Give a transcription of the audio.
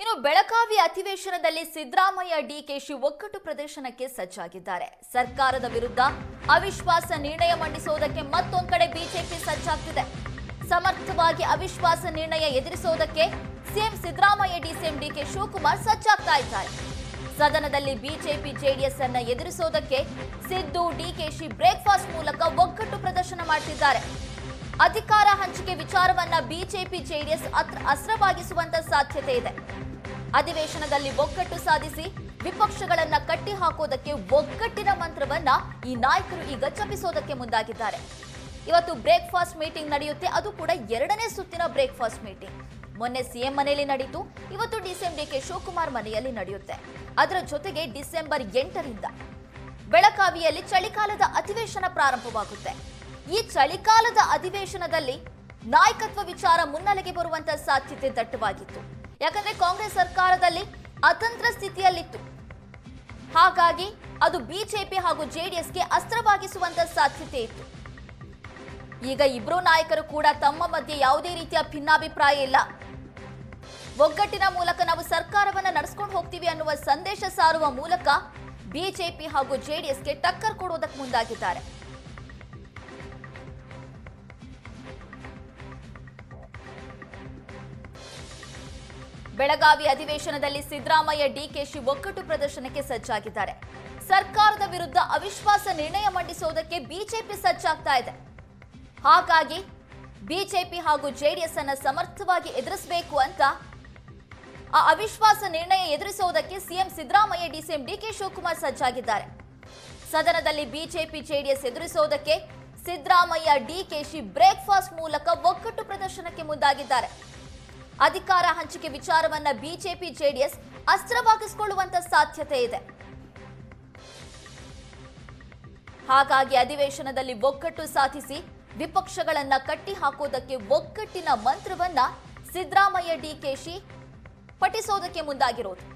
ಇನ್ನು ಬೆಳಗಾವಿ ಅಧಿವೇಶನದಲ್ಲಿ ಸಿದ್ದರಾಮಯ್ಯ ಡಿಕೆಶಿ ಒಕ್ಕಟ್ಟು ಪ್ರದರ್ಶನಕ್ಕೆ ಸಜ್ಜಾಗಿದ್ದಾರೆ. ಸರ್ಕಾರದ ವಿರುದ್ಧ ಅವಿಶ್ವಾಸ ನಿರ್ಣಯ ಮಂಡಿಸುವುದಕ್ಕೆ ಮತ್ತೊಂದು ಕಡೆ ಬಿಜೆಪಿ ಸಜ್ಜಾಗ್ತಿದೆ. ಸಮರ್ಥವಾಗಿ ಅವಿಶ್ವಾಸ ನಿರ್ಣಯ ಎದುರಿಸುವುದಕ್ಕೆ CM Siddaramaiah DCM DK Shivakumar ಸಜ್ಜಾಗ್ತಾ ಇದ್ದಾರೆ. ಸದನದಲ್ಲಿ ಬಿಜೆಪಿ ಜೆಡಿಎಸ್ ಅನ್ನ ಎದುರಿಸುವುದಕ್ಕೆ ಸಿದ್ದು ಡಿಕೆಶಿ ಬ್ರೇಕ್ಫಾಸ್ಟ್ ಮೂಲಕ ಒಗ್ಗಟ್ಟು ಪ್ರದರ್ಶನ ಮಾಡ್ತಿದ್ದಾರೆ. ಅಧಿಕಾರ ಹಂಚಿಕೆ ವಿಚಾರವನ್ನ ಬಿಜೆಪಿ ಜೆಡಿಎಸ್ ಅಸ್ತ್ರವಾಗಿಸುವಂತ ಸಾಧ್ಯತೆ ಇದೆ. ಅಧಿವೇಶನದಲ್ಲಿ ಒಗ್ಗಟ್ಟು ಸಾಧಿಸಿ ವಿಪಕ್ಷಗಳನ್ನ ಕಟ್ಟಿ ಹಾಕೋದಕ್ಕೆ ಒಗ್ಗಟ್ಟಿನ ಮಂತ್ರವನ್ನ ಈ ನಾಯಕರು ಈಗ ಚಪಿಸೋದಕ್ಕೆ ಮುಂದಾಗಿದ್ದಾರೆ. ಇವತ್ತು ಬ್ರೇಕ್ಫಾಸ್ಟ್ ಮೀಟಿಂಗ್ ನಡೆಯುತ್ತೆ. ಅದು ಕೂಡ ಎರಡನೇ ಸುತ್ತಿನ ಬ್ರೇಕ್ಫಾಸ್ಟ್ ಮೀಟಿಂಗ್. ಮೊನ್ನೆ ಸಿಎಂ ಮನೆಯಲ್ಲಿ ನಡೆಯಿತು ಇವತ್ತು ಡಿಸಿಎಂ ಡಿಕೆ ಶಿವಕುಮಾರ್ ಮನೆಯಲ್ಲಿ ನಡೆಯುತ್ತೆ. ಅದರ ಜೊತೆಗೆ ಡಿಸೆಂಬರ್ ಎಂಟರಿಂದ ಬೆಳಗಾವಿಯಲ್ಲಿ ಚಳಿಗಾಲದ ಅಧಿವೇಶನ ಪ್ರಾರಂಭವಾಗುತ್ತೆ. ಈ ಚಳಿಗಾಲದ ಅಧಿವೇಶನದಲ್ಲಿ ನಾಯಕತ್ವ ವಿಚಾರ ಮುನ್ನೆಲೆಗೆ ಬರುವಂತ ಸಾಧ್ಯತೆ ದಟ್ಟವಾಗಿತ್ತು. ಯಾಕಂದ್ರೆ ಕಾಂಗ್ರೆಸ್ ಸರ್ಕಾರದಲ್ಲಿ ಅತಂತ್ರ ಸ್ಥಿತಿಯಲ್ಲಿತ್ತು. ಹಾಗಾಗಿ ಅದು ಬಿಜೆಪಿ ಹಾಗೂ ಜೆಡಿಎಸ್ಗೆ ಅಸ್ತ್ರವಾಗಿಸುವಂತ ಸಾಧ್ಯತೆ ಇತ್ತು. ಈಗ ಇಬ್ರು ನಾಯಕರು ಕೂಡ ತಮ್ಮ ಮಧ್ಯೆ ಯಾವುದೇ ರೀತಿಯ ಭಿನ್ನಾಭಿಪ್ರಾಯ ಇಲ್ಲ. ಒಗ್ಗಟ್ಟಿನ ಮೂಲಕ ನಾವು ಸರ್ಕಾರವನ್ನ ನಡೆಸ್ಕೊಂಡು ಹೋಗ್ತೀವಿ ಅನ್ನುವ ಸಂದೇಶ ಸಾರುವ ಮೂಲಕ ಬಿಜೆಪಿ ಹಾಗೂ ಜೆಡಿಎಸ್ಗೆ ಟಕ್ಕರ್ ಕೊಡುವುದಕ್ಕೆ ಮುಂದಾಗಿದ್ದಾರೆ. ಬೆಳಗಾವಿ ಅಧಿವೇಶನದಲ್ಲಿ ಸಿದ್ದರಾಮಯ್ಯ ಡಿಕೆಶಿ ಒಕ್ಕಟ್ಟು ಪ್ರದರ್ಶನಕ್ಕೆ ಸಜ್ಜಾಗಿದ್ದಾರೆ. ಸರ್ಕಾರದ ವಿರುದ್ಧ ಅವಿಶ್ವಾಸ ನಿರ್ಣಯ ಮಂಡಿಸುವುದಕ್ಕೆ ಬಿಜೆಪಿ ಸಜ್ಜಾಗ್ತಾ ಇದೆ. ಹಾಗಾಗಿ ಬಿಜೆಪಿ ಹಾಗೂ ಜೆಡಿಎಸ್ ಅನ್ನು ಸಮರ್ಥವಾಗಿ ಎದುರಿಸಬೇಕು ಅಂತ ಆ ಅವಿಶ್ವಾಸ ನಿರ್ಣಯ ಎದುರಿಸುವುದಕ್ಕೆ CM Siddaramaiah DCM DK Shivakumar ಸಜ್ಜಾಗಿದ್ದಾರೆ. ಸದನದಲ್ಲಿ ಬಿಜೆಪಿ, ಜೆಡಿಎಸ್ ಎದುರಿಸುವುದಕ್ಕೆ ಸಿದ್ದರಾಮಯ್ಯ ಡಿಕೆಶಿ ಬ್ರೇಕ್ಫಾಸ್ಟ್ ಮೂಲಕ ಒಕ್ಕಟ್ಟು ಪ್ರದರ್ಶನಕ್ಕೆ ಮುಂದಾಗಿದ್ದಾರೆ. ಅಧಿಕಾರ ಹಂಚಿಕೆ ವಿಚಾರವನ್ನ ಬಿಜೆಪಿ ಜೆಡಿಎಸ್ ಅಸ್ತ್ರವಾಗಿಸಿಕೊಳ್ಳುವಂತ ಸಾಧ್ಯತೆ ಇದೆ. ಹಾಗಾಗಿ ಅಧಿವೇಶನದಲ್ಲಿ ಒಗ್ಗಟ್ಟು ಸಾಧಿಸಿ ವಿಪಕ್ಷಗಳನ್ನ ಕಟ್ಟಿ ಹಾಕೋದಕ್ಕೆ ಒಗ್ಗಟ್ಟಿನ ಮಂತ್ರವನ್ನ ಸಿದ್ದರಾಮಯ್ಯ ಡಿಕೆಶಿ ಪಠಿಸೋದಕ್ಕೆ ಮುಂದಾಗಿರೋದು.